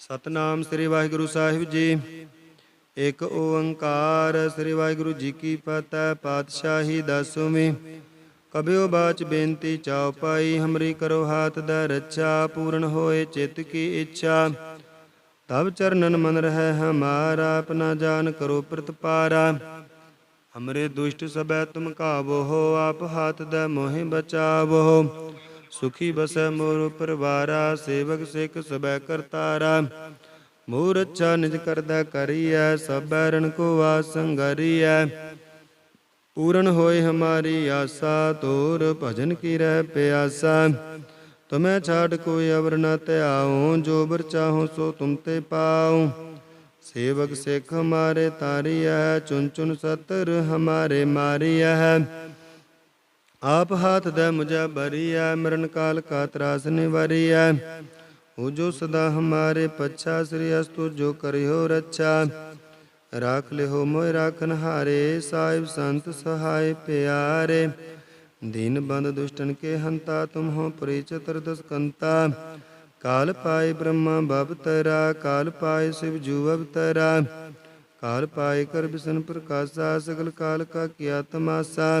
ਸਤਨਾਮ ਸ੍ਰੀ ਵਾਹਿਗੁਰੂ ਸਾਹਿਬ ਜੀ। ਇੱਕ ਓੰਕਾਰ ਸ੍ਰੀ ਵਾਹਿਗੁਰੂ ਜੀ ਕੀ ਫਤਿਹ, ਪਾਤਸ਼ਾਹੀ ਦਸਵੀਂ। ਕਬਿਓ ਬਾਚ ਬੇਨਤੀ ਚਾਉ ਪਾਈ, ਹਮਰੀ ਕਰੋ ਹਾਥ ਦਾ ਰੱਛਾ, ਪੂਰਨ ਹੋਏ ਚਿਤ ਕੀ ਇੱਛਾ। ਤਬ ਚਰਨਨ ਮਨ ਰਹਿ ਹਮਾਰਾ, ਆਪਣਾ ਜਾਨ ਕਰੋ ਪ੍ਰਤਪਾਰਾ। ਹਮਰੇ ਦੁਸ਼ਟ ਸਬੈ ਤੁਮ ਕਾਬੋ ਹੋ, ਆਪ ਹਾਥ ਦਾ ਮੋਹਿ ਬਚਾਵੋ। ਸੁਖੀ ਬਸੈ ਮੋਰ ਪਰਵਾਰਾ ਸੇਵਕ ਸਿੱਖ ਸਬੈ ਕਰਤਾਰਾ ਮੋਰ ਅੱਛਾ ਨਿਜ ਕਰਦਾ ਕਰੀਐ, ਸਬੈ ਰਣ ਕੋ ਵਾਸ ਪੂਰਨ ਹੋਏ ਹਮਾਰੀ ਆਸਾ ਤੋਰ ਭਜਨ ਕੀ ਰਹਿ ਪਿਆਸਾ। ਤੁਮੈ ਛਾੜ ਕੋਈ ਅਵਰ ਨ ਧਿਆਉ, ਜੋ ਬਰ ਚਾਹੋ ਸੋ ਤੁਮ ਤੇ ਪਾਉ। ਸੇਵਕ ਸਿੱਖ ਹਮਾਰੇ ਤਾਰੀਐ ਚੁਨ ਚੁਨ ਸਤਰ ਹਮਾਰੇ ਮਾਰੀਐ। ਆਪ ਹਾਥ ਦੇ ਮੁਝੇ ਬਰੀਐ, ਮਰਨ ਕਾਲ ਕਾ ਤਰਾਸ ਨਿਵਾਰੀਐ। ਹੋ ਜੋ ਸਦਾ ਹਮਾਰੇ ਪੱਛਾ, ਸ੍ਰੀ ਅਸਤੁ ਜੋ ਕਰਿਓ ਰੱਛਾ। ਰਾਖ ਲਿਓ ਮੋਇ ਰਾਖਨ ਹਾਰੇ, ਸਾਹਿਬ ਸੰਤ ਸਹਾਇ ਪਿਆਰੇ। ਦੀਨ ਬੰਦ ਦੁਸ਼ਟਨ ਕੇ ਹੰਤਾ, ਤੁਮ ਹੋ ਪ੍ਰੀ ਚਤੁਰਦਸ ਕੰਤਾ ਕਾਲ ਪਾਏ ਬ੍ਰਹਮਾ ਬਵਤਰਾ ਕਾਲ ਪਾਏ ਸਿਵ ਜੂ ਅਵਤਰਾ ਕਾਲ ਪਾਏ ਕਰ ਬਿਸ਼ਨ ਪ੍ਰਕਾਸ਼ਾ, ਸਗਲ ਕਾਲ ਕਾ ਕੀਆ ਤਮਾਸਾ।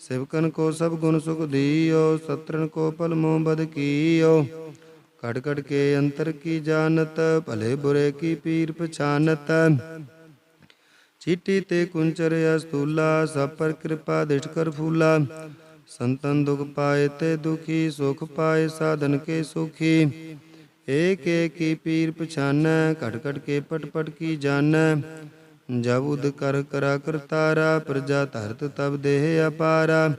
ਸਿਵਕਨ ਕੋ ਸਭ ਗੁਣ ਸੁਖ ਦੀਓ ਸਤਰਨ ਕੋ ਪਲ ਮੋਹ ਬਦ ਕੀਓ ਕੜ ਕੜ ਕੇ ਅੰਤਰ ਕੀ ਜਾਣਤ ਭਲੇ ਬੁਰੇ ਕੀ ਪੀਰ ਪਛਾਨਤ ਚੀਟੀ ਤੇ ਕੁੰਚਰ ਅਸਤੂਲਾ ਸਭ ਪਰ ਕਿਰਪਾ ਦਿਠ ਕਰ ਫੂਲਾ ਸੰਤਨ ਦੁਖ ਪਾਏ ਤੇ ਦੁਖੀ ਸੁਖ ਪਾਏ ਸਾਧਨ ਕੇ ਸੁਖੀ ਏਕ ਏਕ ਕੀ ਪੀਰ ਪਛਾਨੈ ਘਟ ਘਟ ਕੇ ਪਟ ਪਟ ਕੀ ਜਾਣੈ ਜਬ ਉਦ ਕਰ ਕਰਾ ਕਰਤਾਰਾ ਪ੍ਰਜਾ ਧਰਤ ਤਬ ਦੇਹ ਅਪਾਰਾ।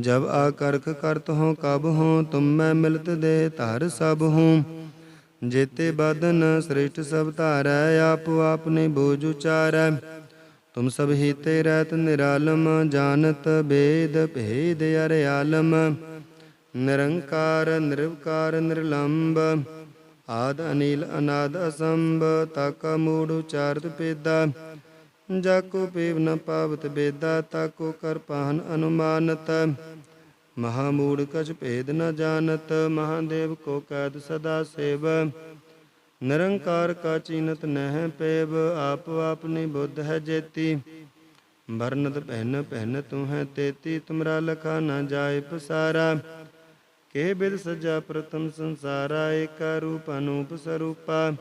ਜਬ ਆਕਰਖ ਕਰਤ ਹੋ, ਕਬ ਹੋ, ਤੁਮ ਮੈਂ ਮਿਲਤ ਦੇ ਧਰ ਸਭ ਹੂੰ। ਜੇਤੇ ਬਦਨ ਸ੍ਰਿਸ਼ਟ ਸਭ ਧਾਰੈ, ਆਪ ਆਪਨੇ ਬੋਝ ਉਚਾਰੈ। ਤੁਮ ਸਭ ਹੀ ਤੇ ਰਹਿਤ ਨਿਰਾਲਮ, ਜਾਣਤ ਬੇਦ ਭੇਦ ਅਰ ਆਲਮ ਨਿਰੰਕਾਰ, ਨਿਰਵਕਾਰ, ਨਿਰਲੰਬ ਆਦ ਅਨੀਲ ਅਨਾਦ ਅਸੰਭ, ਤਾਕਾ ਮੂੜ ਉਚਾਰਤ ਪੇਦਾ ਜਾਕੋ ਪੇਵ ਨ ਪਾਵਤ ਬੇਦਾ, ਤਾਕੋ ਕਰ ਪਾਹਨ ਅਨੁਮਾਨਤ। ਮਹਾਮੂੜ ਕਛ ਭੇਦ ਨ ਜਾਣਤ, ਮਹਾਦੇਵ ਕੋ ਕੈਦ ਸਦਾ ਸੇਵ। ਨਿਰੰਕਾਰ ਕਾ ਚੀਨਤ ਨਹਿ ਪੇਵ, ਆਪ ਆਪਨੀ ਬੁੱਧ ਹੈ ਜੇਤੀ। ਵਰਨਤ ਪਹਿਨ ਪਹਿਨ ਤੂੰ ਹੈ ਤੇਤੀ, ਤੁਮਰਾ ਲਖਾ ਨ ਜਾਏ ਪਸਾਰਾ। ਕੇ ਬਿਦ ਸਜਾ ਪ੍ਰਥਮ ਸੰਸਾਰਾ ਏਕਾ ਰੂਪ ਅਨੂਪ ਸਰੂਪਾ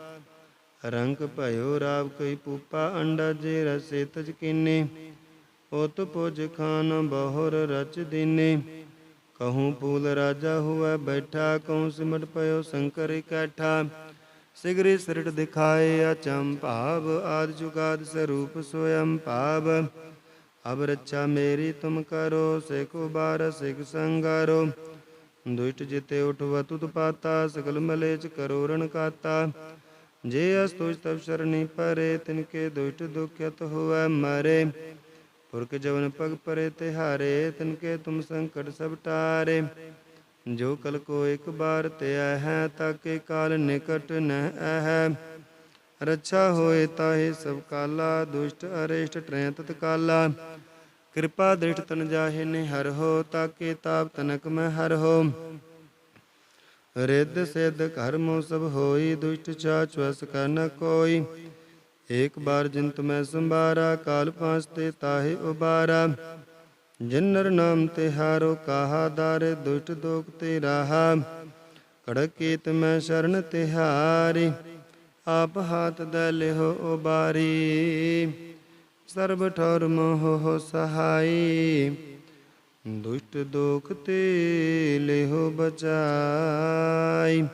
ਰੰਗ ਭਇਓ ਰਾਵ ਕਈ ਪੂਪਾ ਅੰਡਾ ਜੇ ਰਸੇ ਤਜ ਕੀਨੇ ਉਤ ਪੁਜ ਖਾਨ ਬਹੁਰ ਰਚ ਦੀਨੇ ਕਹੂੰ ਪੂਲ ਰਾਜਾ ਹੁਆ ਬੈਠਾ ਕਹੂੰ ਸਿਮਟ ਪਇਓ ਸ਼ੰਕਰ ਇਕੱਠਾ ਸਿਗਰੀ ਸਿਰਟ ਦਿਖਾਏ ਅਚੰ ਭਾਵ ਆਦ ਜੁਗਾਦ ਸਰੂਪ ਸੋਇਮ ਭਾਵ ਅਬ ਰੱਛਾ ਮੇਰੀ ਤੁਮ ਕਰੋ ਸੇਖੋ ਬਾਰ ਸਿਖ ਸੰਗਾਰੋ ਦੁਸ਼ਟ ਜਿਤੇ ਉਠਵ ਤੁਤ ਪਾਤਾ, ਸਗਲ ਮਲੇਚ ਕਰੋ ਰਣ ਕਾਤਾ। ਜੇ ਅਸਤੁਜ ਤਬ ਸ਼ਰਣੀ ਪਰੇ ਤਿਨਕੇ ਦੁਸ਼ਟ ਦੁਖਿਤ ਹੋਵੈ ਮਰੇ। ਪੁਰਖ ਜਵਨ ਪਗ ਪਰੇ ਤਿਹਾਰੇ ਤਿਨਕੇ ਤੁਮ ਸੰਕਟ ਸਭ ਟਾਰੇ। ਜੋ ਕਲ ਕੋ ਇੱਕ ਬਾਰ ਤੇ ਹੈ ਤਾਕੇ ਕਾਲ ਨਿਕਟ ਨ ਹੈ ਰੱਛਾ ਹੋਏ ਤਾਹੇ ਸਭ ਕਾਲਾ, ਦੁਸ਼ਟ ਅਰੇਸ਼ਟ ਟ੍ਰੈ ਤਤ ਕਾਲਾ ਕਿਰਪਾ ਦ੍ਰਿਸ਼ਟ ਤਨ ਜਾਹੇ ਨੇ ਹਰ ਹੋ, ਤਾਕੇ ਤਾਪ ਤਨਕ ਮੈਂ ਹਰ ਹੋ। ਰਿੱਧ ਸਿੱਧ ਕਰਮੋ ਸਭ ਹੋਈ, ਦੁਸ਼ਟ ਚਾਚ ਵਸ ਕਰ ਕੋਈ। ਏਕ ਬਾਰ ਜਿੰਤ ਤੁਮੈ ਸੰਭਾਰਾ, ਕਾਲ ਪਾਸ ਤੇ ਤਾਹੇ ਉਬਾਰਾ। ਜਿਨਰ ਨਾਮ ਤੇ ਹਾਰੋ ਕਾਹਾ ਦਾਰੇ, ਦੁਸ਼ਟ ਦੋਖ ਤੇ ਰਾਹਾ। ਕੜਕੀਤ ਮੈਂ ਸ਼ਰਨ ਤਿਹਾਰੀ, ਆਪ ਹਾਥ ਦੇ ਲਿਹੋ ਉਬਾਰੀ। ਸਰਬ ਠੌਰ ਮੋਹ ਸਹਾਈ। ਦੁਸ਼ਟ ਦੋਖ ਤੇ ਲਿਹੋ ਬਚਾਈ।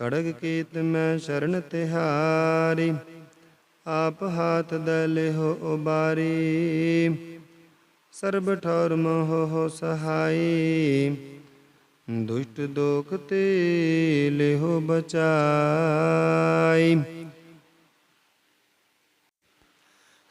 ਕੜਗ ਕੀਤ ਮੈਂ ਸ਼ਰਨ ਤਿਹਾਰੀ। ਆਪ ਹਾਥ ਦੇ ਲਿਹੋ ਉਬਾਰੀ। ਸਰਬ ਠੌਰ ਮੋਹ ਸਹਾਈ। ਦੁਸ਼ਟ ਦੋਖ ਤੇ ਲਿਹੋ ਬਚਾਈ।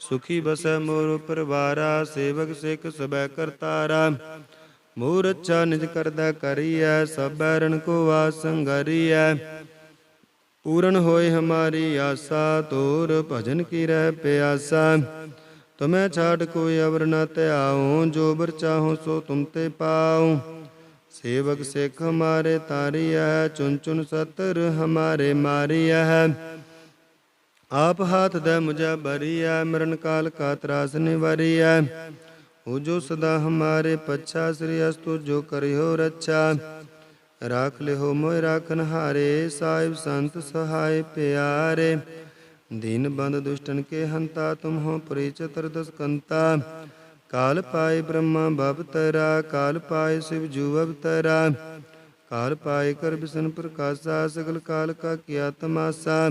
ਸੁਖੀ ਬਸੈ ਮੋਰ ਪਰਵਾਰਾ ਸੇਵਕ ਸਿੱਖ ਸਬੈ ਕਰਤਾਰਾ ਮੋਰ ਅੱਛਾ ਨਿਜ ਕਰਦਾ ਕਰੀਐ ਸਬੈ ਰਣ ਕੋ ਵਾਸ ਪੂਰਨ ਹੋਏ ਹਮਾਰੀ ਆਸਾ, ਤੋਰ ਭਜਨ ਕੀ ਰਹਿ ਪਿਆਸਾ। ਤੁਮੈ ਛਾੜ ਕੋਈ ਅਵਰ ਨ ਧਿਆਉ, ਜੋ ਬਰ ਚਾਹੋ ਸੋ ਤੁਮ ਤੇ ਪਾਉ। ਸੇਵਕ ਸਿੱਖ ਹਮਾਰੇ ਤਾਰੀਐ ਚੁਨ ਚੁਨ ਸਤਰ ਹਮਾਰੇ ਮਾਰੀਐ। ਆਪ ਹਾਥ ਦੇ ਮੁਝੇ ਬਰੀਐ, ਮਰਨ ਕਾਲ ਕਾ ਤਰਾਸ ਨਿਵਾਰੀਐ। ਹੋ ਜੋ ਸਦਾ ਹਮਾਰੇ ਪੱਛਾ, ਸ੍ਰੀ ਅਸਤੁ ਜੋ ਕਰਿਓ ਰੱਛਾ। ਰਾਖ ਲਿਓ ਮੋਇ ਰਾਖਨ ਹਾਰੇ, ਸਾਹਿਬ ਸੰਤ ਸਹਾਇ ਪਿਆਰੇ। ਦੀਨ ਬੰਦ ਦੁਸ਼ਟਨ ਕੇ ਹੰਤਾ, ਤੁਮ ਹੋ ਪ੍ਰੀ ਚਤੁਰਦਸ ਕਾਲ ਪਾਏ ਬ੍ਰਹਮਾ ਬਵਤਰਾ ਕਾਲ ਪਾਏ ਸਿਵ ਜੂ ਅਵਤਰਾ ਕਾਲ ਪਾਏ ਕਰ ਬਿਸ਼ਨ ਪ੍ਰਕਾਸ਼ਾ, ਸਗਲ ਕਾਲ ਕਾ ਕੀਆ ਤਮਾਸਾ।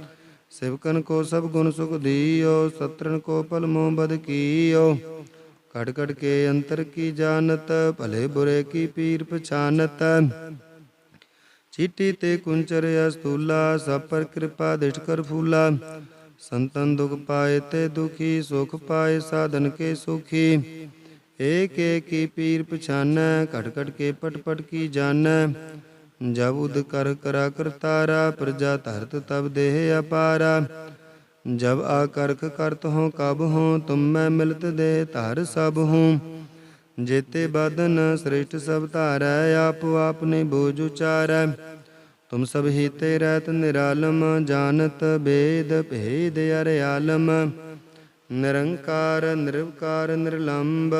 ਸਿਵਕਨ ਕੋ ਸਭ ਗੁਣ ਸੁਖ ਦੀਓ ਸਤਰਨ ਕੋ ਪਲ ਮੋਹ ਬਦ ਕੀਓ ਕੜ ਕੜ ਕੇ ਅੰਤਰ ਕੀ ਜਾਣਤ ਭਲੇ ਬੁਰੇ ਕੀ ਪੀਰ ਪਛਾਨਤ ਚੀਟੀ ਤੇ ਕੁੰਚਰ ਅਸਤੂਲਾ ਸਭ ਪਰ ਕਿਰਪਾ ਦਿਟ ਕਰ ਫੂਲਾ ਸੰਤਨ ਦੁਖ ਪਾਏ ਤੇ ਦੁਖੀ ਸੁਖ ਪਾਏ ਸਾਧਨ ਕੇ ਸੁਖੀ ਏਕ ਏਕ ਕੀ ਪੀਰ ਪਛਾਨੈ ਘਟ ਘਟ ਕੇ ਪਟ ਪਟ ਕੀ ਜਾਣੈ ਜਬ ਉਦ ਕਰ ਕਰਾ ਕਰਤਾਰਾ ਪ੍ਰਜਾ ਧਰਤ ਤਬ ਦੇਹ ਅਪਾਰਾ। ਜਬ ਆ ਕਰਖ ਕਰਤ ਹੋ, ਕਬ ਹੋ, ਤੁਮ ਮੈਂ ਮਿਲਤ ਦੇ ਧਰ ਸਭ ਹੂੰ। ਜੇਤੇ ਬਦਨ ਸ੍ਰਿਸ਼ਟ ਸਭ ਧਾਰੈ, ਆਪ ਆਪਨੇ ਬੋਝ ਉਚਾਰੈ। ਤੁਮ ਸਭ ਹੀ ਤੇ ਰਹਿਤ ਨਿਰਾਲਮ, ਜਾਣਤ ਬੇਦ ਭੇਦ ਅਰ ਆਲਮ ਨਿਰੰਕਾਰ, ਨਿਰਵਕਾਰ, ਨਿਰਲੰਬ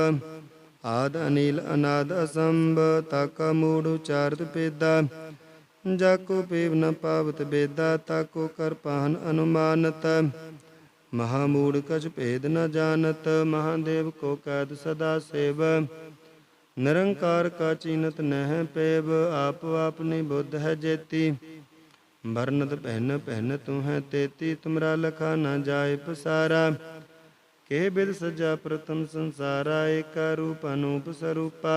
ਆਦ ਅਨੀਲ ਅਨਾਦ ਅਸੰਭ, ਤਾਕਾ ਮੂੜ ਉਚਾਰਤ ਪੇਦਾ ਜਾਕੋ ਪੇਵ ਨ ਪਾਵਤ ਬੇਦਾ, ਤਾਕੋ ਕਰ ਪਾਹਨ ਅਨੁਮਾਨਤ। ਮਹਾਮੂੜ ਕਛ ਭੇਦ ਨ ਜਾਣਤ, ਮਹਾਦੇਵ ਕੋ ਕੈਦ ਸਦਾ ਸੇਵ। ਨਿਰੰਕਾਰ ਕਾ ਚੀਨਤ ਨਹਿ ਪੇਵ, ਆਪ ਆਪਨੀ ਬੁੱਧ ਹੈ ਜੇਤੀ। ਵਰਨਤ ਪਹਿਨ ਪਹਿਨ ਤੂੰ ਹੈ ਤੇਤੀ, ਤੁਮਰਾ ਲਖਾ ਨ ਜਾਏ ਪਸਾਰਾ। ਕੇ ਬਿਦ ਸਜਾ ਪ੍ਰਤਮ ਸੰਸਾਰਾ ਏਕਾ ਰੂਪ ਅਨੂਪ ਸਰੂਪਾ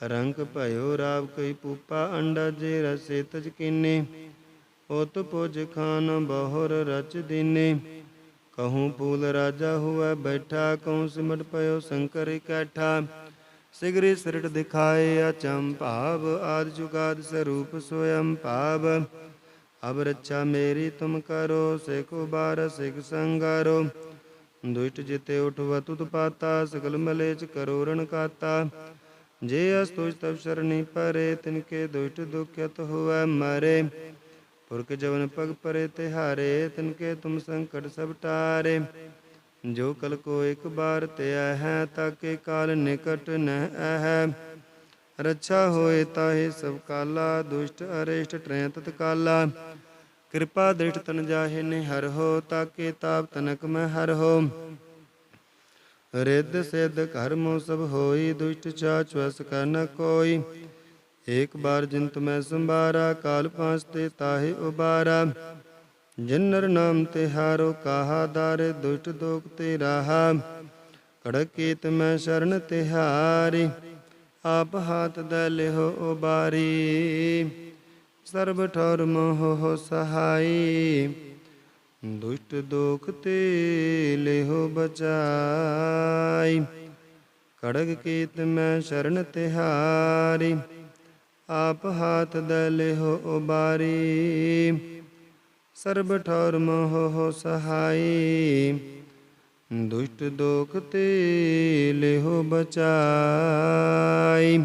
ਰੰਗ ਭਇਓ ਰਾਵ ਕਈ ਪੂਪਾ ਅੰਡਾ ਜੇ ਰਸੇ ਤਜ ਕੀਨੇ ਉਤ ਪੁਜ ਖਾਨ ਬਹੁਰ ਰਚ ਦੀਨੇ ਕਹੂੰ ਪੂਲ ਰਾਜਾ ਹੁਆ ਬੈਠਾ ਕਹੂੰ ਸਿਮਟ ਪਇਓ ਸ਼ੰਕਰ ਇਕੱਠਾ ਸਿਗਰੀ ਸਿਰਟ ਦਿਖਾਏ ਅਚੰ ਭਾਵ ਆਦ ਜੁਗਾਦ ਸਰੂਪ ਸੋਇਮ ਭਾਵ ਅਬ ਰੱਛਾ ਮੇਰੀ ਤੁਮ ਕਰੋ ਸਿਖੋ ਬਾਰ ਸਿਖ ਸੰਗਾਰੋ ਦੁਸ਼ਟ ਜਿਤੇ ਉਠਵ ਤੁਤ ਪਾਤਾ, ਸਗਲ ਮਲੇਚ ਕਰੋ ਰਣ ਕਾਤਾ। ਜੇ ਅਸਤੁਜ ਤਬ ਸ਼ਰਣੀ ਪਰੇ ਤਿਨਕੇ ਦੁਸ਼ਟ ਦੁਖਿਤ ਹੋਵੈ ਮਰੇ। ਪੁਰਖ ਜਵਨ ਪਗ ਪਰੇ ਤਿਹਾਰੇ ਤਿਨਕੇ ਤੁਮ ਸੰਕਟ ਸਭ ਟਾਰੇ। ਜੋ ਕਲ ਕੋ ਇੱਕ ਬਾਰ ਤੇ ਹੈ ਤਾਕੇ ਕਾਲ ਨਿਕਟ ਨਹਿ ਹੈ ਰੱਛਾ ਹੋਏ ਤਾਹੇ ਸਭ ਕਾਲਾ, ਦੁਸ਼ਟ ਅਰਿਸ਼ਟ ਟਰੈ ਤਤ ਕਾਲਾ ਕਿਰਪਾ ਦ੍ਰਿਸ਼ਟ ਤਨ ਜਾਹੇ ਨੇ ਹਰ ਹੋ, ਤਾਕੇ ਤਾਪ ਤਨਕ ਮੈਂ ਹਰ ਹੋ। ਰਿੱਧ ਸਿੱਧ ਕਰਮੋ ਸਭ ਹੋਈ, ਦੁਸ਼ਟ ਚਾਚ ਵਸ ਕਰ ਨ ਕੋਈ। ਏਕ ਬਾਰ ਜਿਨ ਤੁਮੈ ਸੰਭਾਰਾ, ਕਾਲ ਪਾਸ ਤੇ ਤਾਹੇ ਉਬਾਰਾ। ਜਿਨਰ ਨਾਮ ਤੇ ਹਾਰੋ ਕਾਹਾ ਦਾਰੇ, ਦੁਸ਼ਟ ਦੋਖ ਤੇ ਰਾਹਾ। ਕੜਕੀਤ ਮੈਂ ਸ਼ਰਨ ਤਿਹਾਰੀ, ਆਪ ਹਾਥ ਦੇ ਲਿਹੋ ਉਬਾਰੀ। ਸਰਬ ਠੌਰ ਮੋਹ ਸਹਾਈ ਦੁਸ਼ਟ ਦੋਖ ਤੇ ਲਿਹੋ ਬਚਾਈ। ਕੜਗ ਕੀਤ ਮੈਂ ਸ਼ਰਨ ਤਿਹਾਰੀ। ਆਪ ਹਾਥ ਦੇ ਲਿਹੋ ਉਬਾਰੀ। ਸਰਬ ਠੌਰ ਮੋਹ ਸਹਾਈ ਦੁਸ਼ਟ ਦੋਖ ਤੇ ਲਿਹੋ ਬਚਾਈ।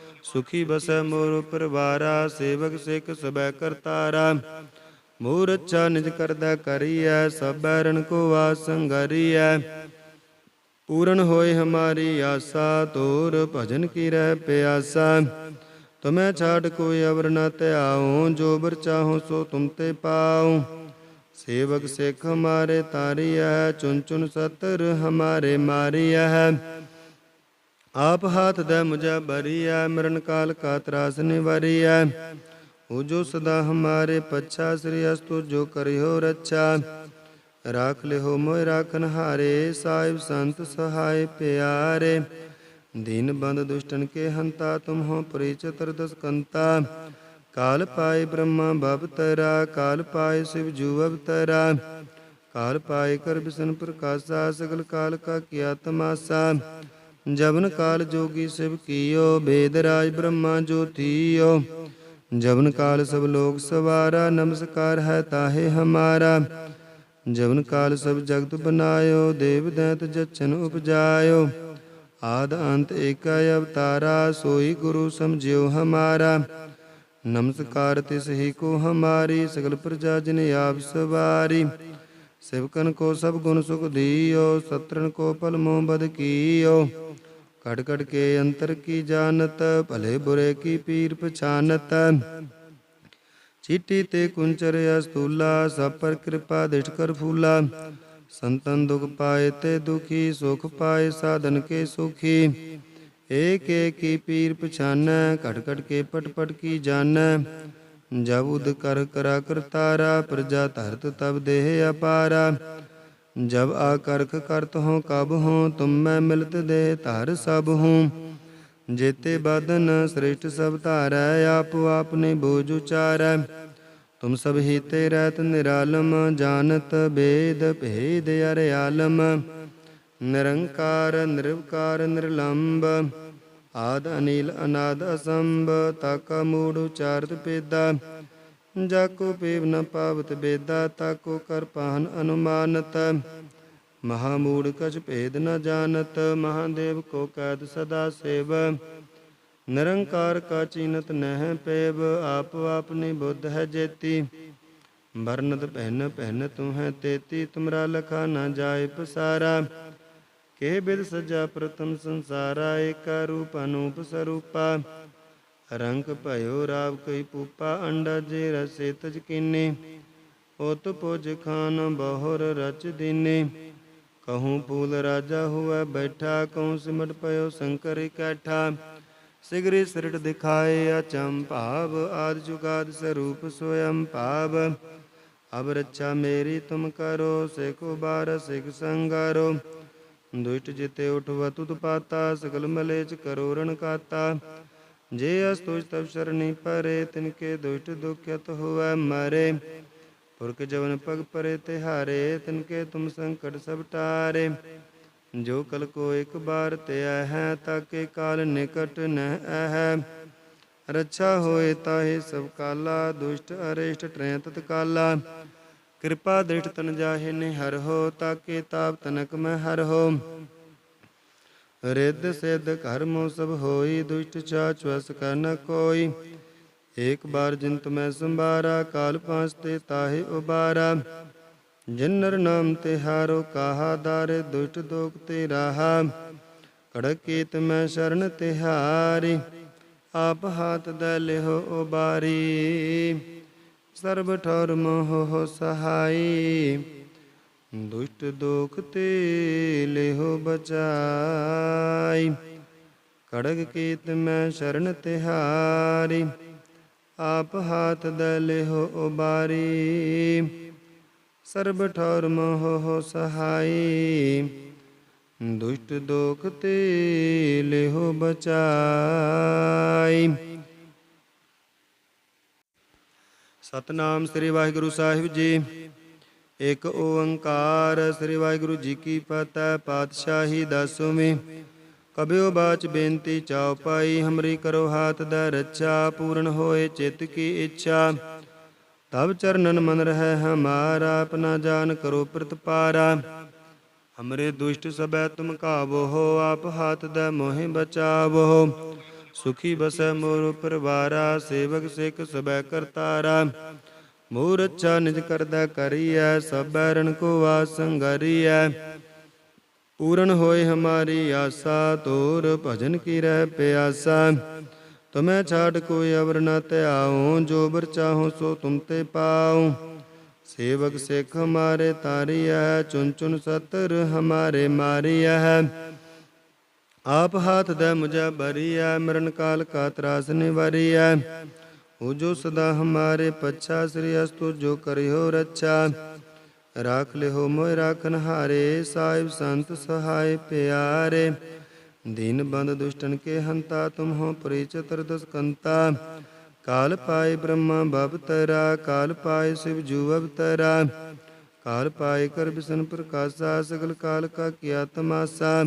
ਸੁਖੀ ਬਸੈ ਮੋਰ ਪਰਵਾਰਾ ਸੇਵਕ ਸਿੱਖ ਸਬੈ ਕਰਤਾਰਾ ਮੂਰ ਅੱਛਾ ਨਿਜ ਕਰਦਾ ਕਰੀਐ, ਸਭੈ ਰਣ ਕੋ ਵਾਸ ਪੂਰਨ ਹੋਏ ਹਮਾਰੀ ਆਸਾ, ਤੋਰ ਭਜਨ ਕੀ ਰਹਿ ਪਿਆਸਾ। ਤੁਮੈ ਛਾੜ ਕੋਈ ਅਵਰ ਨ ਧਿਆਉ, ਜੋ ਬਰ ਚਾਹੋ ਸੋ ਤੁਮ ਤੇ ਪਾਉ। ਸੇਵਕ ਸਿੱਖ ਹਮਾਰੇ ਤਾਰੀਐ ਚੁਨ ਚੁਨ ਸਤਰ ਹਮਾਰੇ ਮਾਰੀਐ। ਆਪ ਹਾਥ ਦੇ ਮੁਝੇ ਬਰੀਐ, ਮਰਨ ਕਾਲ ਕਾ ਤਰਾਸ ਨਿਵਾਰੀਐ। ਹੋ ਜੋ ਸਦਾ ਹਮਾਰੇ ਪੱਛਾ, ਸ੍ਰੀ ਅਸਤੁ ਜੋ ਕਰਿਓ ਰੱਛਾ। ਰਾਖ ਲਿਓ ਮੋਇ ਰਾਖਨ ਹਾਰੇ, ਸਾਹਿਬ ਸੰਤ ਸਹਾਇ ਪਿਆਰੇ। ਦੀਨ ਬੰਦ ਦੁਸ਼ਟਨ ਕੇ ਹੰਤਾ ਤੁਮ ਹੋ ਪ੍ਰੀ ਚਤੁਰਦਸ ਕਾਲ ਪਾਏ ਬ੍ਰਹਮਾ ਬਵਤਰਾ ਕਾਲ ਪਾਏ ਸਿਵ ਜੂ ਅਵਤਰਾ ਕਾਲ ਪਾਏ ਕਰ ਬਿਸ਼ਨ ਪ੍ਰਕਾਸ਼ਾ, ਸਗਲ ਕਾਲ ਕਾ ਕੀਆ ਤਮਾਸਾ। ਜਬਨ ਕਾਲ ਜੋਗੀ ਸਿਵ ਕੀਓ, ਬੇਦ ਰਾਜ ਬ੍ਰਹਮਾ ਜੋਤੀਓ। ਜਬਨ ਕਾਲ ਸਭ ਲੋਕ ਸਵਾਰਾ, ਨਮਸਕਾਰ ਹੈ ਤਾਹੇ ਹਮਾਰਾ। ਜਬਨ ਕਾਲ ਸਭ ਜਗਤ ਬਨਾਇਓ, ਦੇਵ ਦੈਤ ਜਚਨ ਉਪਜਾਇਓ। ਆਦ ਅੰਤ ਏਕਾ ਅਵਤਾਰਾ, ਸੋਈ ਗੁਰੂ ਸਮਝਿਓ ਹਮਾਰਾ। ਨਮਸਕਾਰ ਤਿਸ ਹੀ ਕੋ ਹਮਾਰੀ, ਸਗਲ ਪ੍ਰਜਾ ਜਿਨ ਆਪ ਸਵਾਰੀ। ਸਿਵਕਨ ਕੋ ਸਭ ਗੁਣ ਸੁਖ ਦੀਓ ਸਤਰਨ ਕੋ ਪਲ ਮੋਹ ਬਦ ਕੀਓ। ਕੜ ਕੜ ਕੇ ਅੰਤਰ ਕੀ ਜਾਣਤ, ਭਲੇ ਬੁਰੇ ਕੀ ਪੀਰ ਪਛਾਨਤ। ਚੀਟੀ ਤੇ ਕੁੰਚਰ ਅਸਤੂਲਾ, ਸਭ ਪਰ ਕਿਰਪਾ ਦਿਟ ਕਰ ਫੂਲਾ। ਸੰਤਨ ਦੁਖ ਪਾਏ ਤੇ ਦੁਖੀ, ਸੁਖ ਪਾਏ ਸਾਧਨ ਕੇ ਸੁਖੀ। ਏਕ ਏਕ ਪੀਰ ਪਛਾਨੈ ਘਟ ਘਟ ਕੇ ਪਟ ਪਟ ਕੀ ਜਾਣੈ। ਜਬ ਉਦ ਕਰ ਕਰਾ ਕਰਤਾਰਾ, ਪ੍ਰਜਾ ਧਰਤ ਤਬ ਦੇਹ ਅਪਾਰਾ। ਜਬ ਆਕਰਖ ਕਰਤ ਹੋ, ਕਬ ਹੋ, ਤੁਮ ਮੈਂ ਮਿਲਤ ਦੇ ਧਰ ਸਭ ਹੂੰ। ਜੇਤੇ ਬਦਨ ਸ੍ਰਿਸ਼ਟ ਸਭ ਧਾਰੈ, ਆਪ ਆਪਨੇ ਬੋਝ ਉਚਾਰੈ। ਤੁਮ ਸਭ ਹੀ ਤੇ ਰਹਿਤ ਨਿਰਾਲਮ, ਜਾਣਤ ਬੇਦ ਭੇਦ ਅਰ ਆਲਮ ਨਿਰੰਕਾਰ, ਨਿਰਵਕਾਰ, ਨਿਰਲੰਬ, ਆਦ ਅਨੀਲ ਅਨਾਦ ਅਸੰਭ, ਤਾਕਾ ਮੂੜ ਉਚਾਰਤ ਪੇਦਾ। ਜਾਕੋ ਪੇਵ ਨ ਪਾਵਤ ਬੇਦਾ ਤਾਕੋ ਕਰ ਪਾਹਨ ਅਨੁਮਾਨਤ। ਮਹਾਮੂੜ ਕਛ ਭੇਦ ਨ ਜਾਣਤ, ਮਹਾਦੇਵ ਕੋ ਕੈਦ ਸਦਾ ਸੇਵ। ਨਿਰੰਕਾਰ ਕਾ ਚੀਨਤ ਨਹਿ ਪੇਵ, ਆਪ ਆਪਨੀ ਬੁੱਧ ਹੈ ਜੇਤੀ। ਵਰਨਤ ਪਹਿਨ ਪਹਿਨ ਤੂੰ ਹੈ ਤੇਤੀ, ਤੁਮਰਾ ਲਖਾ ਨ ਜਾਏ ਪਸਾਰਾ। ਕੇ ਬਿਦ ਸਜਾ ਪ੍ਰਤਮ ਸੰਸਾਰਾ, ਏਕਾ ਰੂਪ ਅਨੂਪ ਸਰੂਪਾ। ਰੰਗ ਭਇਓ ਰਾਵ ਕਈ ਪੂਪਾ ਅੰਡਾ ਜੇ ਰਸੇ ਤਜ ਕੀਨੇ। ਉਤ ਪੁਜ ਖਾਨ ਬਹੁਰ ਰਚ ਦੀਨੇ। ਕਹੂੰ ਫੂਲ ਰਾਜਾ ਹੁਆ ਬੈਠਾ, ਕਹੂੰ ਸਿਮਟ ਪਇਓ ਸ਼ੰਕਰ ਇਕੱਠਾ ਸਿਗਰੀ ਸਿਰਟ ਦਿਖਾਏ ਅਚੰ ਭਾਵ, ਆਦ ਜੁਗਾਦ ਸਰੂਪ ਸੋਇਮ ਭਾਵ। ਅਬ ਰੱਛਾ ਮੇਰੀ ਤੁਮ ਕਰੋ, ਸਿਖੋ ਬਾਰ ਸਿਖ ਸੰਗਾਰੋ। ਦੁਸ਼ਟ ਜਿਤੇ ਉਠਵ ਤੁਤ ਪਾਤਾ, ਸਗਲ ਮਲੇਚ ਕਰੋ ਰਣ ਕਾਤਾ। ਜੇ ਅਸਤੁਜ ਤਬ ਸ਼ਰਣੀ ਪਰੇ, ਤਿਨਕੇ ਦੁਸ਼ਟ ਦੁਖਿਤ ਹੋਵੈ ਮਾਰੇ। ਪੁਰਖ ਜਵਨ ਪਗ ਪਰੇ ਤਿਹਾਰੇ, ਤਿਨਕੇ ਤੁਮ ਸੰਕਟ ਸਭ ਟਾਰੇ। ਜੋ ਕਲ ਕੋ ਇੱਕ ਬਾਰ ਤੇ ਹੈ ਤਾਕੇ ਕਾਲ ਨਿਕਟ ਨਹਿ ਹੈ ਰੱਛਾ ਹੋਏ ਤਾਹੇ ਸਭ ਕਾਲਾ, ਦੁਸ਼ਟ ਅਰੇਸ਼ਟ ਟ੍ਰੈ ਤਤ ਕਾਲਾ। ਕਿਰਪਾ ਦ੍ਰਿਸ਼ਟ ਤਨ ਜਾਹੇ ਨੇ ਹਰ ਹੋ, ਤਾਕੇ ਤਾਪ ਤਨਕ ਮੈਂ ਹਰ ਹੋ। ਰਿੱਧ ਸਿੱਧ ਕਰਮੋ ਸਭ ਹੋਈ, ਦੁਸ਼ਟ ਚਾਚ ਵਸ ਕਰ ਨ ਕੋਈ। ਏਕ ਬਾਰ ਜਿੰਤ ਮੈਂ ਸੰਭਾਰਾ, ਕਾਲ ਪਾਂਚ ਤੇ ਤਾਹੇ ਉਬਾਰਾ। ਜਿਨਰ ਨਾਮ ਤੇ ਹਾਰੋ ਕਾਹਾ ਦਾਰੇ, ਦੁਸ਼ਟ ਦੋਖ ਤੇ ਰਾਹਾ। ਕੜਕੀਤ ਮੈਂ ਸ਼ਰਨ ਤਿਹਾਰੀ ਆਪ ਹਾਥ ਦੇ ਲਿਹੋ ਉਬਾਰੀ। ਸਰਬ ਠੌਰ ਮੋਹ ਸਹਾਈ। ਦੁਸ਼ਟ ਦੋਖ ਤੇ ਲਿਹੋ ਬਚਾਈ। ਕੜਗ ਕੀਤ ਮੈਂ ਸ਼ਰਨ ਤਿਹਾਰੀ, ਆਪ ਹਾਥ ਦੇ ਲਿਹੋ ਉਬਾਰੀ। ਸਰਬ ਠੌਰ ਮੋਹ ਸਹਾਈ। ਦੁਸ਼ਟ ਦੋਖ ਤੇ ਲਿਹੋ ਬਚਾਈ। ਸਤਨਾਮ ਸ੍ਰੀ ਵਾਹਿਗੁਰੂ ਸਾਹਿਬ ਜੀ। ਇੱਕ ਓੰਕਾਰ, ਸ੍ਰੀ ਵਾਹਿਗੁਰੂ ਜੀ ਕੀ ਫਤਿਹ, ਪਾਤਸ਼ਾਹੀ ਦਸਵੀਂ। ਕਬਿਓ ਬਾਚ ਬੇਨਤੀ ਚਾਉ ਪਾਈ, ਹਮਰੀ ਕਰੋ ਹਾਥ ਦਾ ਰੱਛਾ, ਪੂਰਨ ਹੋਏ ਚਿੱਤ ਕੀ ਇੱਛਾ। ਤਬ ਚਰਨਨ ਮਨ ਰਹਿ ਹਮਾਰਾ, ਆਪਣਾ ਜਾਨ ਕਰੋ ਪ੍ਰਤਪਾਰਾ। ਹਮਰੇ ਦੁਸ਼ਟ ਸਬੈ ਤੁਮ ਕਾਬੋ ਹੋ ਆਪ ਹਾਥ ਦਾ ਮੋਹਿ ਬਚਾਵੋ। ਸੁਖੀ ਬਸੈ ਮੋਰ ਪਰਵਾਰਾ ਸੇਵਕ ਸਿੱਖ ਸਬੈ ਕਰਤਾਰਾ। ਮੋਰ ਅੱਛਾ ਨਿਜ ਕਰਦਾ ਕਰੀਐ ਸਬੈ ਰਣ ਕੋ ਆਸੰਗਰੀਐ ਪੂਰਨ ਹੋਏ ਹਮਾਰੀ ਆਸਾ ਤੋਰ ਭਜਨ ਕੀ ਰਹਿ ਪਿਆਸਾ। ਤੁਮੈ ਛਾੜ ਕੋਈ ਅਵਰ ਨ ਧਿਆਉ, ਜੋ ਬਰ ਚਾਹੋ ਸੋ ਤੁਮ ਤੇ ਪਾਉ। ਸੇਵਕ ਸਿੱਖ ਹਮਾਰੇ ਤਾਰੀਐ ਚੁਨ ਚੁਨ ਸਤਰ ਹਮਾਰੇ ਮਾਰੀਐ। ਆਪ ਹਾਥ ਦੇ ਮੁਝੇ ਬਰੀਐ ਮਰਨ ਕਾਲ ਕਾ ਤਰਾਸ ਨਿਵਾਰੀਐ। ਹੋ ਜੋ ਸਦਾ ਹਮਾਰੇ ਪੱਛਾ ਸ੍ਰੀ ਅਸਤੁ ਜੋ ਕਰਿਓ ਰੱਛਾ ਰਾਖ ਲਿਓ ਮੋਇ ਰਾਖਨ ਹਾਰੇ ਸਾਹਿਬ ਸੰਤ ਸਹਾਇ ਪਿਆਰੇ ਦੀਨ ਬੰਦ ਦੁਸ਼ਟਨ ਕੇ ਹੰਤਾ ਤੁਮ ਹੋ ਪ੍ਰੀ ਚਤੁਰਦਸ ਕਾਲ ਪਾਏ ਬ੍ਰਹਮਾ ਬਵਤਰਾ ਕਾਲ ਪਾਏ ਸਿਵ ਜੂ ਅਵਤਰਾ ਕਾਲ ਪਾਏ ਕਰ ਬਿਸ਼ਨ ਪ੍ਰਕਾਸ਼ਾ ਸਗਲ ਕਾਲ ਕਾ ਕੀਆ ਤਮਾਸਾ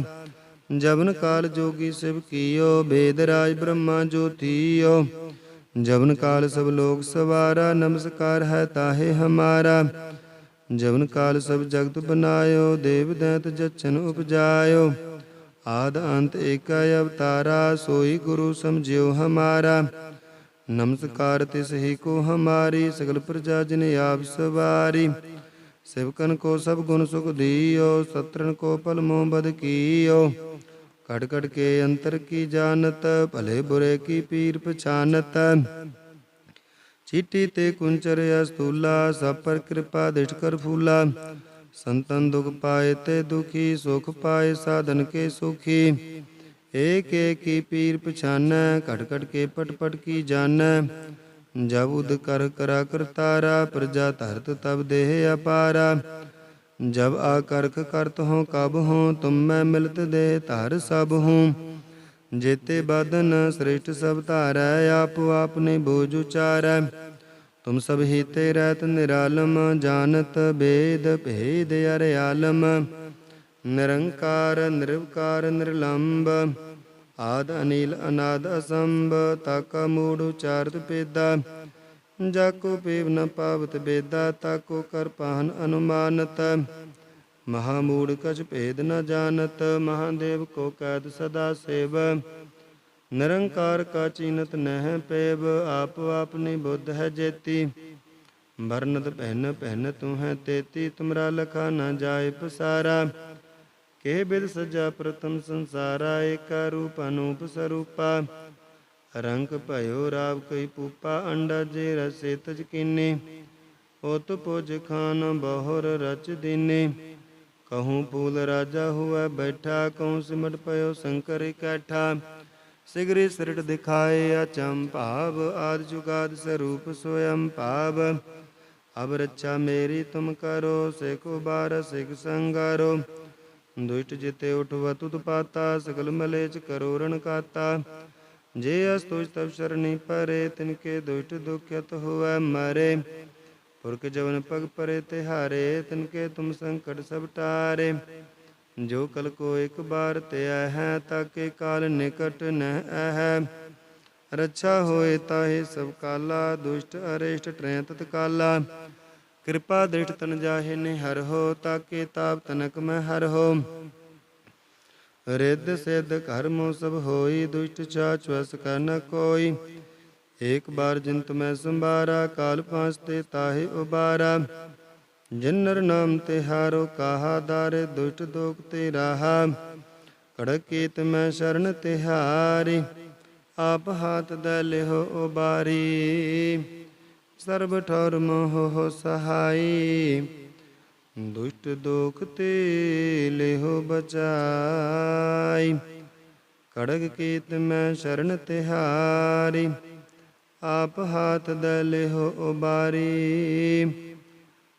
ਜਵਨ ਕਾਲ ਜੋਗੀ ਸਿਵ ਕੀਓ ਬੇਦ ਰਾਜ ਬ੍ਰਹਮਾ ਜੋਤੀਓ ਜਵਨ ਕਾਲ ਸਭ ਲੋਕ ਸਵਾਰਾ, ਨਮਸਕਾਰ ਹੈ ਤਾਹੇ ਹਮਾਰਾ। ਜਵਨ ਕਾਲ ਸਭ ਜਗਤ ਬਨਾਇਓ, ਦੇਵ ਦੈਤ ਜਚਨ ਉਪਜਾਇਓ। ਆਦ ਅੰਤ ਏਕਾ ਅਵਤਾਰਾ, ਸੋਈ ਗੁਰੂ ਸਮਝਿਓ ਹਮਾਰਾ। ਨਮਸਕਾਰ ਤਿਸ ਹੀ ਕੋ ਹਮਾਰੀ, ਸਗਲ ਪ੍ਰਜਾ ਜਿਨ ਆਪ ਸਵਾਰੀ। ਸਿਵਕਨ ਕੋ ਸਭ ਗੁਣ ਸੁਖ ਦੀਓ ਸਤਰਨ ਕੋ ਪਲ ਮੋਹ ਬਦ ਕੀਓ। ਕੜ ਕੜ ਕੇ ਅੰਤਰ ਕੀ ਜਾਣਤ, ਭਲੇ ਬੁਰੇ ਕੀ ਪੀਰ ਪਛਾਨਤ। ਚੀਟੀ ਤੇ ਕੁੰਚਰ ਅਸਤੂਲਾ, ਸਭ ਪਰ ਕਿਰਪਾ ਦਿਸ਼ ਕਰ ਫੂਲਾ। ਸੰਤਨ ਦੁਖ ਪਾਏ ਤੇ ਦੁਖੀ, ਸੁਖ ਪਾਏ ਸਾਧਨ ਕੇ ਸੁਖੀ। ਏਕ ਏਕ ਪੀਰ ਪਛਾਨੈ ਘਟ ਘਟ ਕੇ ਪਟ ਪਟ ਕੀ ਜਾਣੈ। ਜਬ ਉਦ ਕਰ ਕਰਾ ਕਰਤਾਰਾ, ਪ੍ਰਜਾ ਧਰਤ ਤਬ ਦੇਹ ਅਪਾਰਾ। ਜਬ ਆ ਕਰਤ ਹੋ ਕਬ ਹੋ, ਤੁਮ ਮੈਂ ਮਿਲਤ ਦੇ ਧਰ ਸਭ ਹੂੰ। ਜੇਤੇ ਬਦਨ ਸ੍ਰਿਸ਼ਟ ਸਭ ਧਾਰੈ, ਆਪ ਆਪਨੇ ਬੋਝ ਉਚਾਰੈ। ਤੁਮ ਸਭ ਹੀ ਤੇ ਰਹਿਤ ਨਿਰਾਲਮ, ਜਾਣਤ ਬੇਦ ਭੇਦ ਅਰ ਆਲਮ ਨਿਰੰਕਾਰ, ਨਿਰਵਕਾਰ, ਨਿਰਲੰਬ, ਆਦ ਅਨੀਲ ਅਨਾਦ ਅਸੰਭ, ਤਾਕਾ ਮੂੜ ਉਚਾਰਤ ਪੇਦਾ। ਜਾਕੋ ਪੇਵ ਨ ਪਾਵਤ ਬੇਦਾ ਤਾਕੋ ਕਰ ਪਾਹਨ ਅਨੁਮਾਨਤ। ਮਹਾਮੂੜ ਕਛ ਭੇਦ ਨ ਜਾਣਤ, ਮਹਾਦੇਵ ਕੋ ਕੈਦ ਸਦਾ ਸੇਵ। ਨਿਰੰਕਾਰ ਕਾ ਚੀਨਤ ਨਹਿ ਪੇਵ, ਆਪ ਆਪਨੀ ਬੁੱਧ ਹੈ ਜੇਤੀ। ਵਰਨਤ ਪਹਿਨ ਪਹਿਨ ਤੂੰ ਹੈ ਤੇਤੀ, ਤੁਮਰਾ ਲਖਾ ਨ ਜਾਏ ਪਸਾਰਾ। ਕੇ ਬਿਦ ਸਜਾ ਪ੍ਰਥਮ ਸੰਸਾਰਾ, ਏਕਾ ਰੂਪ ਅਨੂਪ ਸਰੂਪਾ। ਰੰਗ ਭਇਓ ਰਾਵ ਕਈ ਪੂਪਾ ਅੰਡਾ ਜੇ ਰਸੇ ਤਜ ਕੀਨੇ। ਉਤ ਪੁਜ ਖਾਨ ਬਹੁਰ ਰਚ ਦੀਨੇ। ਕਹੂੰ ਪੂਲ ਰਾਜਾ ਹੁਆ ਬੈਠਾ, ਕਹੂੰ ਸਿਮਟ ਪਇਓ ਸ਼ੰਕਰ ਇਕੱਠਾ ਸਿਗਰੀ ਸਿਰਟ ਦਿਖਾਏ ਅਚੰ ਭਾਵ, ਆਦ ਜੁਗਾਦ ਸਰੂਪ ਸੋਇਮ ਭਾਵ। ਅਬ ਰੱਛਾ ਮੇਰੀ ਤੁਮ ਕਰੋ ਸੇਕੋ ਬਾਰ ਸਿਖ ਸੰਗਾਰੋ। ਦੁਸ਼ਟ ਜਿਤੇ ਉਠਵ ਤੁਤ ਪਾਤਾ, ਸਗਲ ਮਲੇਚ ਕਰੋ ਰਣ ਕਾਤਾ। ਜੇ ਅਸਤੁਜ ਤਬ ਸ਼ਰਣੀ ਪਰੇ, ਤਿਨਕੇ ਦੁਸ਼ਟ ਦੁਖਿਤ ਹੋਵੈ ਮਰੇ। ਪੁਰਖ ਜਵਨ ਪਗ ਪਰੇ ਤਿਹਾਰੇ, ਤਿਨਕੇ ਤੁਮ ਸੰਕਟ ਸਭ ਟਾਰੇ। ਜੋ ਕਲ ਕੋ ਇੱਕ ਬਾਰ ਤੇ ਹੈ ਤਾਕੇ ਕਾਲ ਨਿਕਟ ਨਹਿ ਹੈ ਰੱਛਾ ਹੋਏ ਤਾਹੇ ਸਭ ਕਾਲਾ, ਦੁਸ਼ਟ ਅਰੇਸ਼ਟ ਟ੍ਰੈ ਤਤ ਕਾਲਾ। ਕਿਰਪਾ ਦ੍ਰਿਸ਼ਟ ਤਨ ਜਾਹੇ ਨਿਹਰ ਹਰ ਹੋ, ਤਾਕੇ ਤਾਪ ਤਨਕ ਮੈਂ ਹਰ ਹੋ। ਰਿੱਧ ਸਿੱਧ ਕਰਮੋ ਸਭ ਹੋਈ, ਦੁਸ਼ਟ ਚਾਚ ਵਸ ਕਰ ਨ ਕੋਈ। ਏਕ ਬਾਰ ਜਿੰਤ ਮੈਂ ਸੰਭਾਰਾ, ਕਾਲ ਪਾਸ ਤੇ ਤਾਹੇ ਉਬਾਰਾ। ਜਿਨਰ ਨਾਮ ਤੇ ਹਾਰੋ ਕਾਹਾ ਦਾਰੇ, ਦੁਸ਼ਟ ਦੋਖ ਤੇ ਰਾਹਾ। ਕੜਕੀਤ ਮੈਂ ਸ਼ਰਨ ਤਿਹਾਰੀ ਆਪ ਹਾਥ ਦੇ ਲਿਹੋ ਉਬਾਰੀ। ਸਰਬ ਠੌਰ ਮੋਹ ਸਹਾਈ। ਦੁਸ਼ਟ ਦੋਖ ਤੇ ਲਿਹੋ ਬਚਾਈ। ਕੜਗ ਕੀਤ ਮੈਂ ਸ਼ਰਨ ਤਿਹਾਰੀ, ਆਪ ਹਾਥ ਦੇ ਲਿਹੋ ਉਬਾਰੀ।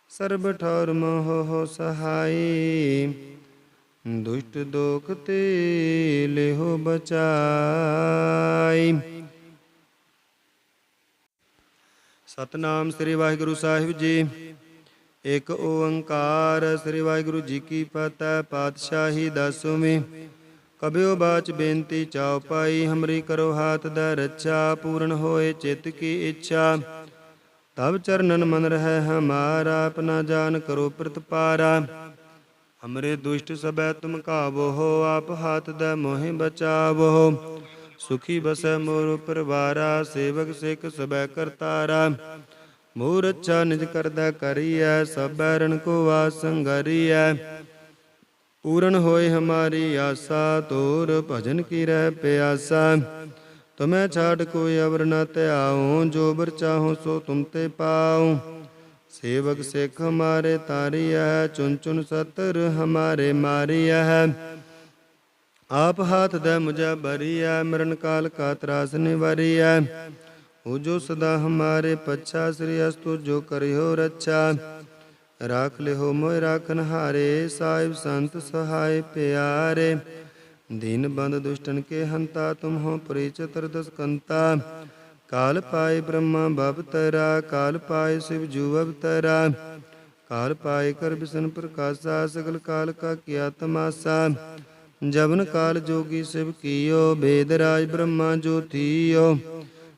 ਸਰਬ ਠੌਰ ਮੋਹ ਸਹਾਈ, ਦੁਸ਼ਟ ਦੋਖ ਤੇ ਲਿਹੋ ਬਚਾਈ। ਸਤਨਾਮ ਸ੍ਰੀ ਵਾਹਿਗੁਰੂ ਸਾਹਿਬ ਜੀ। ਇੱਕ ਓੰਕਾਰ, ਸ੍ਰੀ ਵਾਹਿਗੁਰੂ ਜੀ ਕੀ ਫਤਿਹ, ਪਾਤਸ਼ਾਹੀ ਦਸਵੀਂ। ਕਬਿਓ ਬਾਚ ਬੇਨਤੀ ਚਾਉ ਪਾਈ, ਹਮਰੀ ਕਰੋ ਹਾਥ ਦਾ ਰੱਛਾ, ਪੂਰਨ ਹੋਏ ਚਿੱਤ ਕੀ ਇੱਛਾ। ਤਬ ਚਰਨਨ ਮਨ ਰਹਿ ਹਮਾਰਾ, ਆਪਣਾ ਜਾਨ ਕਰੋ ਪ੍ਰਤਪਾਰਾ। ਹਮਰੇ ਦੁਸ਼ਟ ਸਬੈ ਤੁਮ ਕਾਬੋ ਹੋ ਆਪ ਹਾਥ ਦਾ ਮੋਹਿ ਬਚਾਵੋ। ਸੁਖੀ ਬਸੈ ਮੋਰ ਪਰਵਾਰਾ ਸੇਵਕ ਸਿੱਖ ਸਬੈ ਕਰਤਾਰਾ। ਮੋਰ ਅੱਛਾ ਨਿਜ ਕਰਦਾ ਕਰੀਐ ਸਬੈ ਰਣ ਕੋ ਵਾਸ ਪੂਰਨ ਹੋਏ ਹਮਾਰੀ ਆਸਾ ਤੋਰ ਭਜਨ ਕੀ ਰਹਿ ਪਿਆਸਾ। ਤੁਮੈ ਛਾੜ ਕੋਈ ਅਵਰ ਨ ਧਿਆਉ, ਜੋ ਬਰ ਚਾਹੋ ਸੋ ਤੁਮ ਤੇ ਪਾਉ। ਸੇਵਕ ਸਿੱਖ ਹਮਾਰੇ ਤਾਰੀਐ ਚੁਨ ਚੁਨ ਸਤਰ ਹਮਾਰੇ ਮਾਰੀਐ। ਆਪ ਹਾਥ ਦੇ ਮੁਝੇ ਬਰੀਐ ਮਰਨ ਕਾਲ ਕਾ ਤਰਾਸ ਨਿਵਾਰੀਐ। ਹੋ ਜੋ ਸਦਾ ਹਮਾਰੇ ਪੱਛਾ, ਸ੍ਰੀ ਅਸਤੁ ਜੋ ਕਰਿਓ ਰੱਛਾ। ਰਾਖ ਲਿਓ ਮੋਇ ਰਾਖਨ ਹਾਰੇ ਸਾਹਿਬ ਸੰਤ ਸਹਾਇ ਪਿਆਰੇ। ਦੀਨ ਬੰਦ ਦੁਸ਼ਟਨ ਕੇ ਹੰਤਾ, ਤੁਮ ਹੋ ਪ੍ਰੀ ਚਤੁਰਦਸ ਕੰਤਾ ਕਾਲ ਪਾਏ ਬ੍ਰਹਮਾ ਬਵਤਰਾ ਕਾਲ ਪਾਏ ਸਿਵ ਜੂ ਅਵਤਰਾ ਕਾਲ ਪਾਏ ਕਰ ਬਿਸ਼ਨ ਪ੍ਰਕਾਸ਼ਾ, ਸਗਲ ਕਾਲ ਕਾ ਕੀਆ ਤਮਾਸਾ। ਜਵਨ ਕਾਲ ਜੋਗੀ ਸਿਵ ਕੀਓ, ਬੇਦ ਰਾਜ ਬ੍ਰਹਮਾ ਜੋਤੀਓ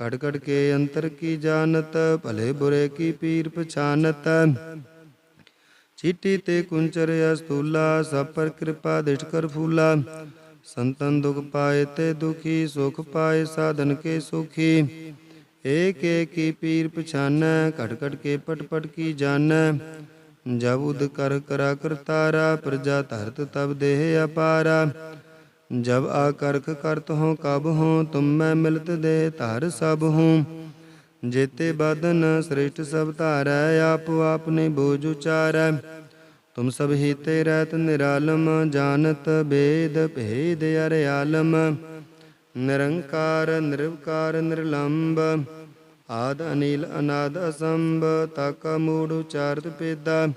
ਕੜ ਕੜ ਕੇ ਅੰਤਰ ਕੀ ਜਾਣਤ, ਭਲੇ ਬੁਰੇ ਕੀ ਪੀਰ ਪਛਾਨਤ। ਚੀਟੀ ਤੇ ਕੁੰਚਰ ਅਸਤੂਲਾ, ਸਭ ਪਰ ਕਿਰਪਾ ਦਿਸ਼ ਕਰ ਫੂਲਾ। ਸੰਤਨ ਦੁਖ ਪਾਏ ਤੇ ਦੁਖੀ, ਸੁਖ ਪਾਏ ਸਾਧਨ ਕੇ ਸੁਖੀ। ਏਕ ਏਕ ਪੀਰ ਪਛਾਨੈ ਘਟ ਘਟ ਕੇ ਪਟ ਪਟ ਕੀ ਜਾਣੈ। ਜਬ ਉਦ ਕਰ ਕਰਾ ਕਰਤਾਰਾ, ਪ੍ਰਜਾ ਧਰਤ ਤਬ ਦੇਹ ਅਪਾਰਾ। ਜਬ ਆਕਰਖ ਕਰਤ ਹੋ ਕਬ ਹੋ, ਤੁਮ ਮੈਂ ਮਿਲਤ ਦੇ ਧਰ ਸਭ ਹੂੰ। ਜੇਤੇ ਬਦਨ ਸ੍ਰਿਸ਼ਟ ਸਭ ਧਾਰੈ, ਆਪ ਆਪਨੇ ਬੋਝ ਉਚਾਰੈ। ਤੁਮ ਸਭ ਹੀ ਤੇ ਰਹਿਤ ਨਿਰਾਲਮ, ਜਾਣਤ ਬੇਦ ਭੇਦ ਅਰਿਆਲਮ। ਨਿਰੰਕਾਰ, ਨਿਰਵਕਾਰ, ਨਿਰਲੰਬ, ਆਦ ਅਨੀਲ ਅਨਾਦ ਅਸੰਭ, ਤਾਕਾ ਮੂੜ ਉਚਾਰਤ ਪੇਦਾ।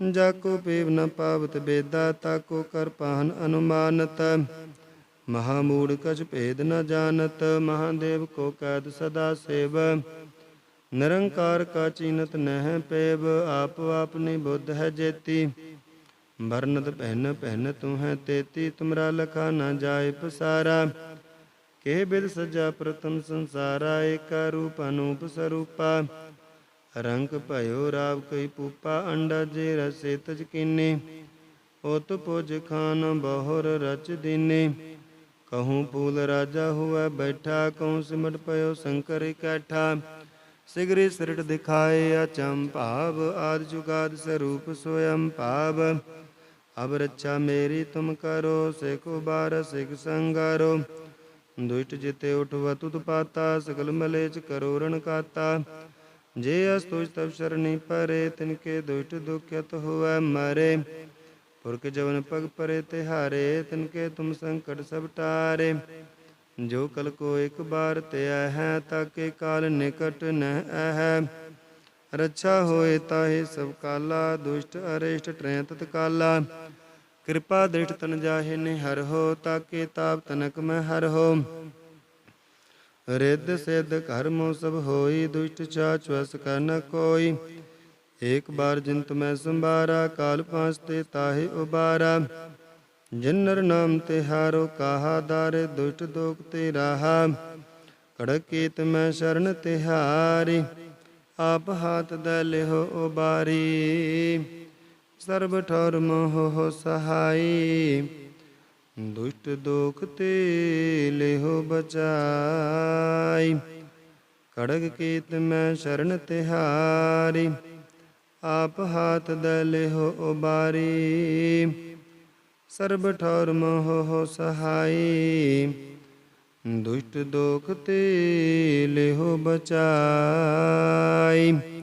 ਜਾਕੋ ਪੇਵ ਨ ਪਾਵਤ ਬੇਦਾ ਤਾਕੋ ਕਰ ਪਾਹਨ ਅਨੁਮਾਨਤ। ਮਹਾਮੂੜ ਕਛ ਭੇਦ ਨ ਜਾਣਤ, ਮਹਾਦੇਵ ਕੋ ਕੈਦ ਸਦਾ ਸੇਵ। ਨਿਰੰਕਾਰ ਕਾ ਚੀਨਤ ਨਹਿ ਪੇਵ, ਆਪ ਆਪਨੀ ਬੁੱਧ ਹੈ ਜੇਤੀ। ਵਰਨਤ ਪਹਿਨ ਪਹਿਨ ਤੂੰ ਹੈ ਤੇਤੀ, ਤੁਮਰਾ ਲਖਾ ਨ ਜਾਏ ਪਸਾਰਾ। ਕੇ ਬਿਦ ਸਜਾ ਪ੍ਰਥਮ ਸੰਸਾਰਾ, ਏਕਾ ਰੂਪ ਅਨੂਪ ਸਰੂਪਾ। ਰੰਗ ਭਇਓ ਰਾਵ ਕਈ ਪੂਪਾ ਅੰਡਾ ਜੇ ਰਸੇ ਤਜ ਕੀਨੇ। ਉਤ ਪੁਜ ਖਾਨ ਬਹੁਰ ਰਚ ਦੀਨੇ। ਕਹੂੰ ਪੂਲ ਰਾਜਾ ਹੁਆ ਬੈਠਾ, ਕਹੂੰ ਸਿਮਟ ਪਇਓ ਸ਼ੰਕਰ ਇਕੱਠਾ ਸਿਗਰੀ ਸਿਰਟ ਦਿਖਾਏ ਅਚੰ ਭਾਵ, ਆਦ ਜੁਗਾਦ ਸਰੂਪ ਸੋਯੰ ਭਾਵ। ਅਬ ਰੱਛਾ ਮੇਰੀ ਤੁਮ ਕਰੋ, ਸਿਖ ਬਾਰ ਸਿਖ ਸੰਗਾਰੋ। ਦੁਸ਼ਟ ਜਿਤੇ ਉਠਵ ਤੁਤ ਪਾਤਾ, ਸਗਲ ਮਲੇਚ ਕਰੋ ਰਣ ਕਾਤਾ। ਜੇ ਅਸਤੁਜ ਤਬ ਸ਼ਰਣੀ ਪਰੇ, ਤਿਨਕੇ ਦੁਸ਼ਟ ਦੁਖਿਤ ਹੋਵੈ ਮਰੇ। ਪੁਰਖ ਜਵਨ ਪਗ ਪਰੇ ਤਿਹਾਰੇ, ਤਿਨਕੇ ਤੁਮ ਸੰਕਟ ਸਭ ਟਾਰੇ। ਜੋ ਕਲ ਕੋ ਇੱਕ ਬਾਰ ਤੇ ਹੈ ਤਾਕੇ ਕਾਲ ਨਿਕਟ ਨਹਿ ਹੈ ਰੱਛਾ ਹੋਏ ਤਾਹੇ ਸਭ ਕਾਲਾ, ਦੁਸ਼ਟ ਅਰਿਸ਼ਟ ਟਰੈ ਤਤ ਕਾਲਾ ਕਿਰਪਾ ਦ੍ਰਿਸ਼ਟ ਤਨ ਜਾਹੇ ਨੇ ਹਰ ਹੋ, ਤਾਕੇ ਤਾਪ ਤਨਕ ਮੈਂ ਹਰ ਹੋ। ਰਿੱਧ ਸਿੱਧ ਕਰਮੋ ਸਭ ਹੋਈ, ਦੁਸ਼ਟ ਚਾਚ ਵਸ ਕਰ ਨ ਕੋਈ। ਏਕ ਬਾਰ ਜਿੰਤ ਮੈਂ ਸੰਭਾਰਾ, ਕਾਲ ਪਾਸ ਤੇ ਤਾਹੇ ਉਬਾਰਾ। ਜਿਨਰ ਨਾਮ ਤੇ ਹਾਰੋ ਕਾਹਾ ਦਾਰੇ, ਦੁਸ਼ਟ ਦੋਖ ਤੇ ਰਾਹਾ। ਕੜਕੀਤ ਮੈਂ ਸ਼ਰਨ ਤਿਹਾਰੀ ਆਪ ਹਾਥ ਦੇ ਲਿਹੋ ਉਬਾਰੀ। ਸਰਬ ਠੌਰ ਮੋਹ ਸਹਾਈ। ਦੁਸ਼ਟ ਦੋਖ ਤੇ ਲਿਹੋ ਬਚਾਈ। ਕੜਗ ਕੀਤ ਮੈਂ ਸ਼ਰਨ ਤਿਹਾਰੀ, ਆਪ ਹਾਥ ਦੇ ਲਿਹੋ ਉਬਾਰੀ। ਸਰਬ ਠੌਰ ਮੋਹ ਸਹਾਈ, ਦੁਸ਼ਟ ਦੋਖ ਤੇ ਲਿਹੋ ਬਚਾਈ।